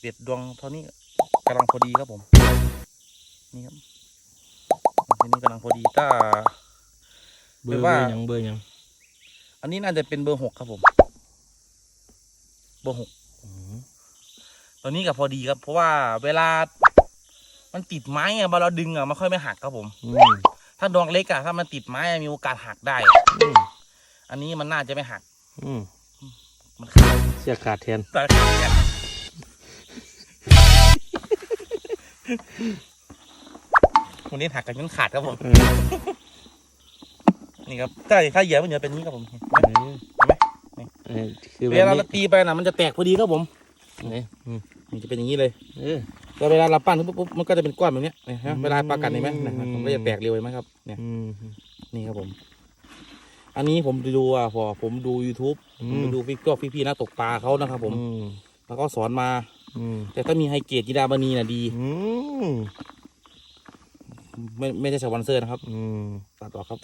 เด็ดดวงเท่านี้กำลังพอดีครับผม นี่ครับทีนี้กำลังพอดีถ้าเบอร์หรือเบอว่าร์หยังเบอร์หยัง อันนี้น่าจะเป็นเบอร์หกครับผม เบอร์หกอืมตอนนี้ก็พอดีครับ เพราะว่าเวลา มันติดไม้อะเวลาเราดึงอะมันค่อยไม่หักครับผมอืมถ้าดวงเล็กอะถ้ามันติดไม้อะมีโอกาสหักได้อืมอันนี้มันน่าจะไม่หัก อืมมันขาดเสียขาดแทนแต่ขาดเนี่ วันนี้หักกันจนขาดครับผมเออนี่ครับถ้าถ้าเหยียบมันจะเป็นอย่างนี้ครับผมเอเห็นไหมอเออคือเวแบบลานี้เราตีไปนะมันจะแตกพอดีครับผมนี่อืมมันจะเป็นอย่างนี้เลยเออแล้วเวลาเราปั้นปุ๊บปุ๊บมันก็จะเป็นก้อนแบบเนี้ยเนี่ยฮะอืมเวลาปลากัดเห็นไหมนะมันก็จะแตกเร็วเห็นไหมครับ เนี่ย อืม นี่ครับผม อันนี้ผมไปดูอะพอผมดู YouTube อืผมมไปดูพี่ก็พี่ๆนักตกปลาเขานะครับ ผม อืม แล้วก็สอนมาอืม แต่ถ้ามีไฮเกรดกีดาบานีน่ะดีอืมไม่ไม่ใช่สปอนเซอร์นะครับ อืมตัดออกครับ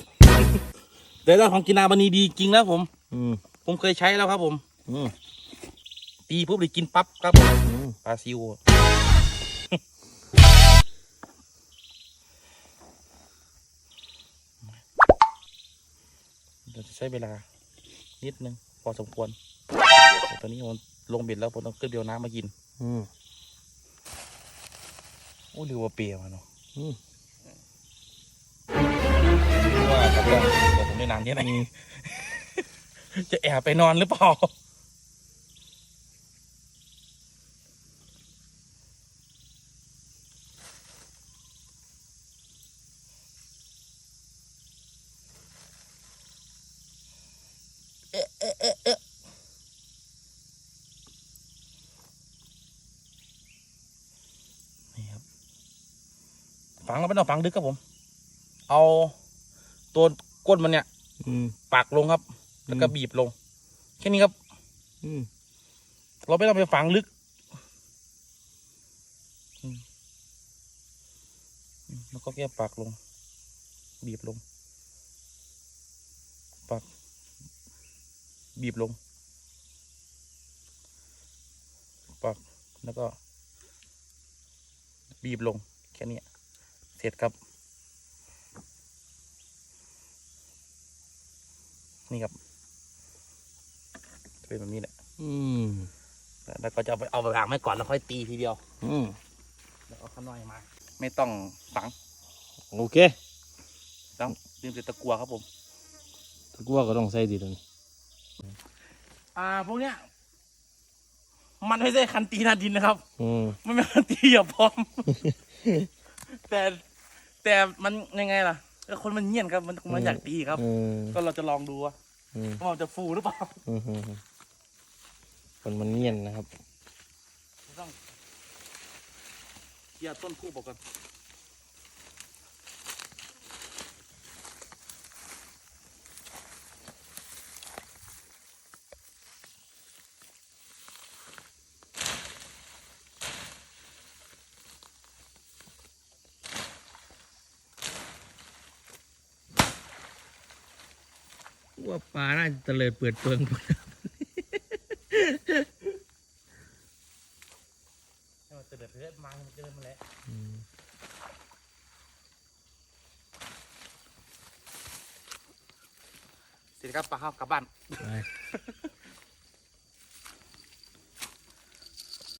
แต่ถ้าของกีฬาบานีดีจริงแล้วผมอืมผมเคยใช้แล้วครับผมอืมตีปุ๊บเลยกินปั๊บครับผมอืมปลาซิวเดี๋ยวจะใช้เวลา นิดนึงพอสมควรแต่ตอนนี้ผมลงเบ็ดแล้วผมต้องขึ้นเดียวน้ำมากิน อืมโอ้เรือว่าเปรียวอะเนาะอืมว่าครับต้องเดี๋ยวผมได้นานแค่ไหนจะแอบไปนอนหรือเปล่า เอ๊ะเอ๊ะเอ๊ะเอ๊ะนี่ครับ ฝังก็ไม่ต้องฝังดึกครับผม เอาตัวก้นมันเนี่ย อืม ปักลงครับ แล้วก็อืมบีบลง แค่นี้ครับ อืม เราไม่ต้องไปฝังลึกอืมอืมแล้วก็แค่ปักลง บีบลง ปัก บีบลง ปัก แล้วก็ บีบลง แค่นี้ เสร็จครับ นี่ครับจะเป็นแบบนี้แหละอืมแล้วก็จะเอาไปเอาไปวางไว้ก่อนแล้วค่อยตีทีเดียว อืมแล้วเอาข้างนอกมา ไม่ต้องฝัง โอเคต้องลืมแต่ตะกัวครับผมตะกั่วก็ต้องใส่ดีตรงนี้อ่าพวกเนี้ยมันไม่ใช่คันตีหนาดินนะครับ อืมมันเป็นคันตีอย่าพร้อม แต่แต่มันยังไงล่ะแล้วคนมันเงียนครับ มันมันอยากตีครับเออก็เราจะลองดูว่าอืมว่ามันจะฟูหรือเปล่าอืมอืมคนมันเงียนนะครับ ต้องเคลียร์ต้นคู่บอกก่อน ว่าปลาน่าจะเตลิดเปิดเปิงให้มันเดือดเลือดมาให้มันเดินมาแล้วเสร็จครับปลาเข้ากลับบ้านไป